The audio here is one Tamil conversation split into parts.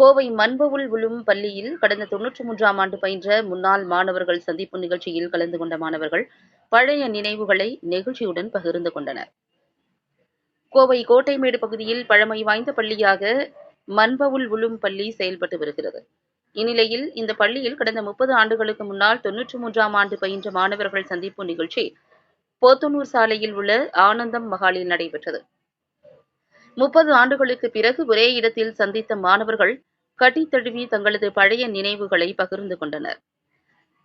கோவை மண்பவுல் விழும் பள்ளியில் கடந்த தொன்னூற்றி மூன்றாம் ஆண்டு பயின்ற முன்னாள் மாணவர்கள் சந்திப்பு நிகழ்ச்சியில் கலந்து கொண்ட மாணவர்கள் பழைய நினைவுகளை நெகிழ்ச்சியுடன் பகிர்ந்து கொண்டனர். கோவை கோட்டைமேடு பகுதியில் பழமை வாய்ந்த பள்ளியாக மண்பவுல் விழும் பள்ளி செயல்பட்டு வருகிறது. இந்நிலையில் இந்த பள்ளியில் கடந்த முப்பது ஆண்டுகளுக்கு முன்னால் தொன்னூற்றி மூன்றாம் ஆண்டு பயின்ற மாணவர்கள் சந்திப்பு நிகழ்ச்சி போத்தனூர் சாலையில் உள்ள ஆனந்தம் மகாலில் நடைபெற்றது. முப்பது ஆண்டுகளுக்கு பிறகு ஒரே இடத்தில் சந்தித்த மாணவர்கள் கட்டித்தழுவி தங்களது பழைய நினைவுகளை பகிர்ந்து கொண்டனர்.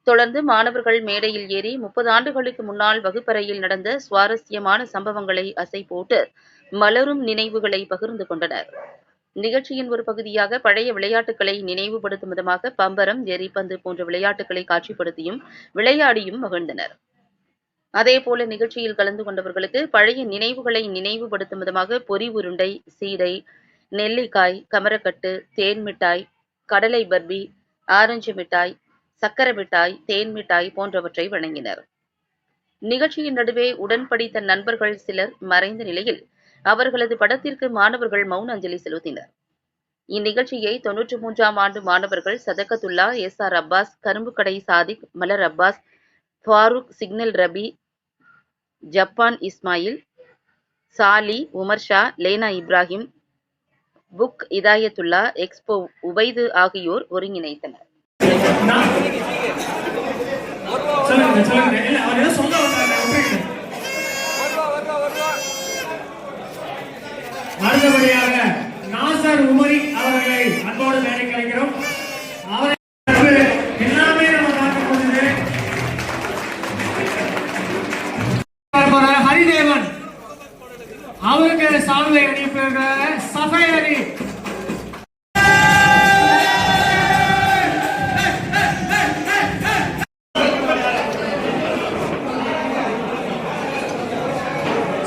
தொடர்ந்து மாணவர்கள் மேடையில் ஏறி முப்பது ஆண்டுகளுக்கு முன்னால் வகுப்பறையில் நடந்த சுவாரஸ்யமான சம்பவங்களை அசை போட்டு மலரும் நினைவுகளை பகிர்ந்து கொண்டனர். நிகழ்ச்சியின் ஒரு பகுதியாக பழைய விளையாட்டுகளை நினைவுபடுத்தும் விதமாக பம்பரம் எரிப்பந்து போன்ற விளையாட்டுகளை காட்சிப்படுத்தியும் விளையாடியும் மகிழ்ந்தனர். அதேபோல நிகழ்ச்சியில் கலந்து கொண்டவர்களுக்கு பழைய நினைவுகளை நினைவுபடுத்தும் விதமாக பொறி உருண்டை சீடை நெல்லிக்காய் கமரக்கட்டு தேன் மிட்டாய் கடலை பர்பி ஆரஞ்சு மிட்டாய் சக்கரை மிட்டாய் தேன் மிட்டாய் போன்றவற்றை வழங்கினர் நிகழ்ச்சியின் நடுவே உடன் படித்த நண்பர்கள் சிலர் மறைந்த நிலையில் அவர்களது படத்திற்கு மாணவர்கள் மௌன அஞ்சலி செலுத்தினர். இந்நிகழ்ச்சியை தொன்னூற்றி மூன்றாம் ஆண்டு மாணவர்கள் Sadhakathullah S. R. Abbas Karumbukkadai Sadiq Malar Abbas Farooq signal Rafi Japan Ismail Sali Umar Shah Lena Ibrahim book Hidayathullah expo Ubaidu ஆகியோர் ஒருங்கிணைத்தனர். அடுத்தபடியாக நாசர் உமரி அவர்களை அன்போடு கலைக்கிறோம் அவரை எல்லாமே நம்ம பார்க்க ஹரிதேவன். அவருக்கு சால்வை அணிவிப்பிருக்கிற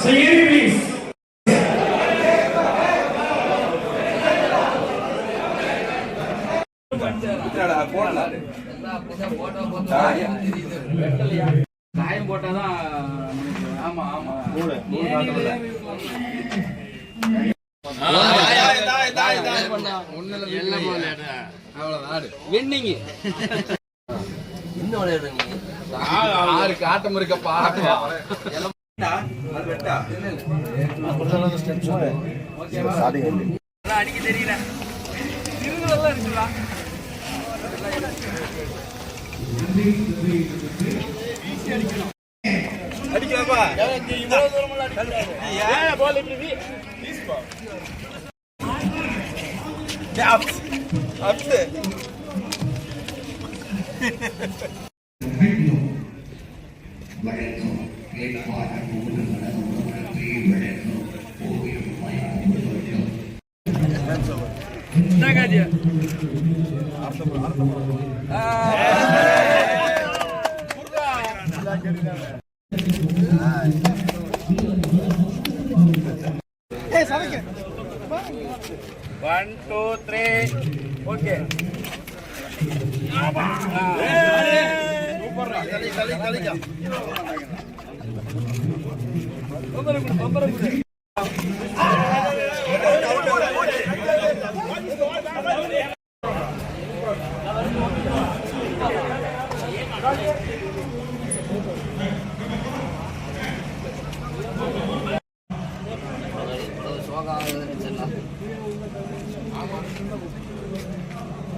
So, Yeri, please. காயம் போட்டாதான் ஆமா ஆமா. வெண்ணிங்க. இன்னும் விளையாடுறீங்க ஆறுக்கு ஆட்டம் இருக்க பாட்டு அடிக்க தெரியல திருவிழா இருக்குல்ல அடிக்கலாமா இவ்வளவு தூரம் அடிக்கல 1, 2, 3 Oke Apa? Super Kali, kali, kali Kali, kali, Oh, God.